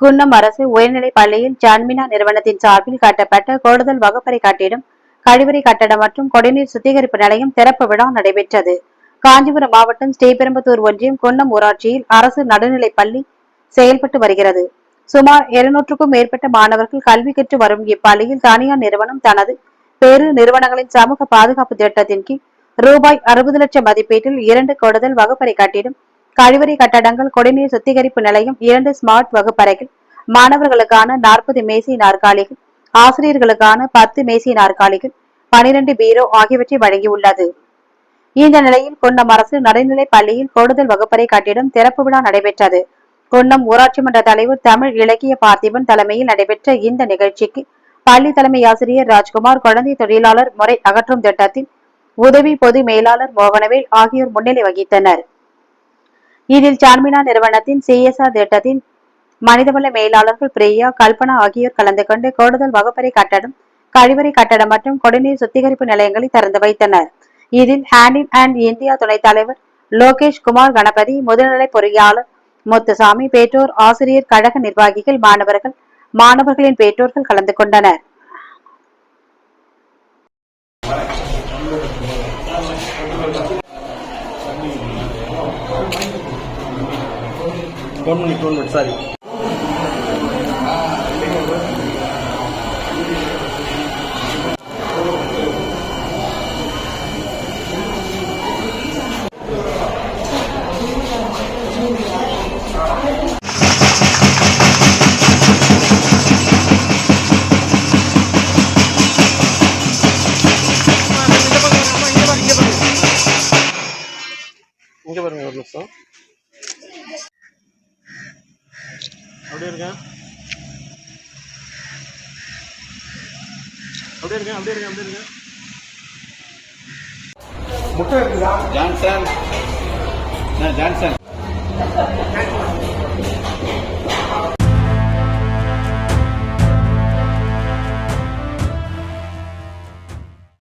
குன்னம் அரசு உயர்நிலைப் பள்ளியில் ஜான்மினா நிறுவனத்தின் சார்பில் கட்டப்பட்ட கூடுதல் வகுப்பறை கட்டிடம் கழிவறை கட்டடம் மற்றும் குடிநீர் சுத்திகரிப்பு நிலையம் திறப்பு விழா நடைபெற்றது. காஞ்சிபுரம் மாவட்டம் ஸ்ரீபெரும்புத்தூர் ஒன்றியம் குன்னம் ஊராட்சியில் அரசு நடுநிலைப் பள்ளி செயல்பட்டு வருகிறது. சுமார் இருநூற்றுக்கும் மேற்பட்ட மாணவர்கள் கல்வி கற்று வரும் இப்பள்ளியில் தனியார் நிறுவனம் தனது பெரு நிறுவனங்களின் சமூக பாதுகாப்பு திட்டத்தின் கீழ் ரூபாய் அறுபது லட்சம் மதிப்பீட்டில் இரண்டு கூடுதல் வகுப்பறை கட்டிடம் கழிவறை கட்டடங்கள் குடிநீர் சுத்திகரிப்பு நிலையம் இரண்டு ஸ்மார்ட் வகுப்பறைகள் மாணவர்களுக்கான நாற்பது மேசை நாற்காலிகள் ஆசிரியர்களுக்கான பத்து மேசை நாற்காலிகள் பனிரெண்டு பீரோ ஆகியவற்றை வழங்கியுள்ளது. இந்த நிலையில் கொன்னம் அரசு நடுநிலை பள்ளியில் கூடுதல் வகுப்பறை கட்டிடம் திறப்பு விழா நடைபெற்றது. கொன்னம் ஊராட்சி மன்ற தலைவர் தமிழ் இலக்கிய பார்த்திபன் தலைமையில் நடைபெற்ற இந்த நிகழ்ச்சிக்கு பள்ளி தலைமை ஆசிரியர் ராஜ்குமார் குழந்தை தொழிலாளர் முறை அகற்றும் திட்டத்தின் உதவி பொது மேலாளர் மோகனவேல் ஆகியோர் முன்னிலை வகித்தனர். இதில் சார்மினா நிறுவனத்தின் சிஎஸ்ஆர் திட்டத்தின் மனிதவள மேலாளர்கள் பிரியா கல்பனா ஆகியோர் கலந்து கொண்டு கூடுதல் வகுப்பறை கட்டடம் கழிவறை கட்டடம் மற்றும் குடிநீர் சுத்திகரிப்பு நிலையங்களை திறந்து வைத்தனர். இதில் ஹேண்ட் இன் ஹேண்ட் இந்தியா துணைத் தலைவர் லோகேஷ் குமார் கணபதி முதுநிலை பொறியாளர் முத்துசாமி பெற்றோர் ஆசிரியர் கழக நிர்வாகிகள் மாணவர்கள் மாணவர்களின் பெற்றோர்கள் கலந்து கொண்டனர். ஃபோன் பண்ணி ஃபோன் பண்ணி. சாரி இங்க பாருங்க ஒரு நிமிஷம். அப்படியே இருக்கேன் அப்படியே இருக்கேன் அப்படியே இருக்கேன் அப்படியே இருக்கேன் முட்டை இருக்குதா? ஜான்சன். ஜான்சன்?